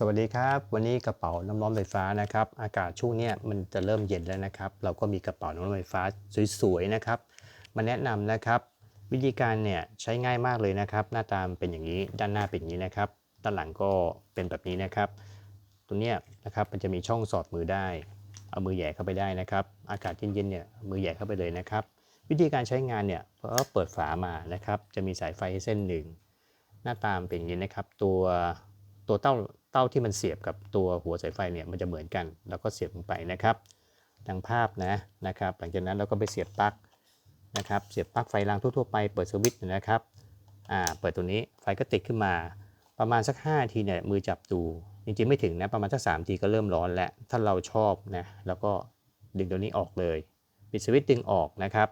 สวัสดีครับ วันนี้กระเป๋าน้ำร้อนไฟฟ้านะครับ อากาศช่วงนี้มันจะเริ่มเย็นแล้วนะครับ เราก็มีกระเป๋าน้ำร้อนไฟฟ้าสวยๆนะครับ มาแนะนำนะครับ วิธีการเนี่ยใช้ง่ายมากเลยนะครับ หน้าตามเป็นอย่างนี้ด้านหน้าเป็นอย่างนี้นะครับ ด้านหลังก็เป็นแบบนี้นะครับ ตัวเนี้ยนะครับมันจะมีช่องสอดมือได้ เอามือแหย่เข้าไปได้นะครับ อากาศเย็นๆเนี่ยมือแหย่เข้าไปเลยนะครับ วิธีการใช้งานเนี่ยพอเปิดฝามานะครับ จะมีสายไฟเส้นหนึ่งหน้าตามเป็นอย่างนี้นะครับ ตัวตัวเต้า เต้าที่มันเสียบกับตัวหัวสายไฟเนี่ยมันจะเหมือนกัน แล้วก็เสียบลงไปนะครับดังภาพนะนะครับ หลังจากนั้นเราก็ไปเสียบปลั๊กนะครับ เสียบปลั๊กไฟรางทั่วๆไปเปิดสวิตช์นะครับอ่าเปิดตัวนี้ไฟก็ติดขึ้นมาประมาณสัก5ทีเนี่ยมือจับดูจริงๆไม่ถึงนะประมาณสัก3ทีก็เริ่มร้อนแล้วถ้าเราชอบนะแล้วก็ดึงตัวนี้ออกเลยปิดสวิตช์ดึงออกนะครับ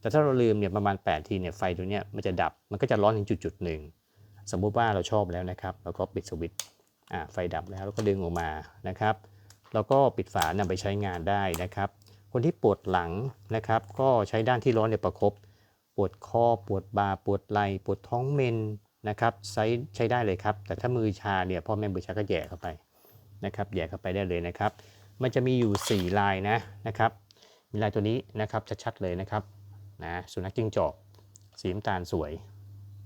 แต่ถ้าเราลืมเนี่ยประมาณ 8 ทีเนี่ยไฟตัวเนี้ยมันจะดับมันก็จะร้อนถึงจุดจุดหนึ่งสมมุติว่าเราชอบแล้วนะครับเราก็ปิดสวิตช์ ไฟดับแล้วเราก็ดึงออกมานะครับ แล้วก็ปิดฝานำไปใช้งานได้นะครับ คนที่ปวดหลังนะครับ ก็ใช้ด้านที่ร้อนเนี่ยประคบปวดคอปวดบ่าปวดไหล่ปวดท้องเมนนะครับใช้ใช้ได้เลยครับ แต่ถ้ามือชาเนี่ยพ่อแม่มือชาก็แย่เข้าไปนะครับแย่เข้าไปได้เลยนะครับ มันจะมีอยู่ 4 ลายนะนะครับมีลายตัวนี้นะครับชัดๆเลยนะครับนะสุนัขจิ้งจอกสีน้ำตาลสวย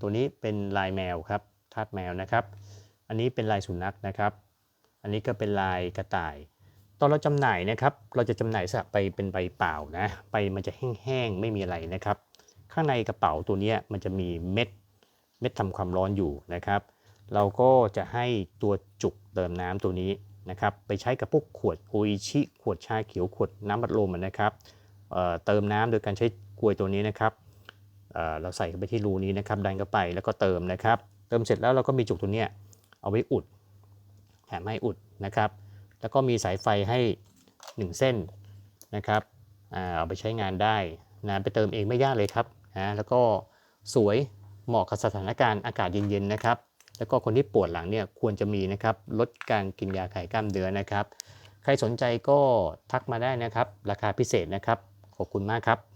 ตัวนี้เป็นลายแมวครับทาสแมวนะครับ อันนี้เป็นลายสุนัขนะครับ อันนี้ก็เป็นลายกระต่าย ตอนเราจำหน่ายนะครับ เราจะจำหน่ายสลับไปเป็นใบเปล่านะใบมันจะแห้งๆไม่มีอะไรนะครับ ข้างในกระเป๋าตัวนี้มันจะมีเม็ดเม็ดทำความร้อนอยู่นะครับ เราก็จะให้ตัวจุกเติมน้ำตัวนี้นะครับไปใช้กับพวกขวดโออิชิขวดชาเขียวขวดน้ำบัดลมนะครับเเติมน้ำโดยการใช้กลวยตัวนี้นะครับเเราใส่เข้าไปที่รูนี้นะครับดันเข้าไปแล้วก็เติมนะครับ เติมเสร็จแล้วเราก็มีจุกตัวเนี้ย เอาไว้อุดแถมให้อุดนะครับ แล้วก็มีสายไฟให้ 1 เส้นนะครับเอาไปใช้งานได้นะไปเติมเองไม่ยากเลยครับนะแล้วก็สวยเหมาะกับสถานการณ์อากาศเย็นๆนะครับ แล้วก็คนที่ปวดหลังเนี่ยควรจะมีนะครับลดการกินยาไขกล้ามเนื้อนะครับ ใครสนใจก็ทักมาได้นะครับ ราคาพิเศษนะครับ ขอบคุณมากครับ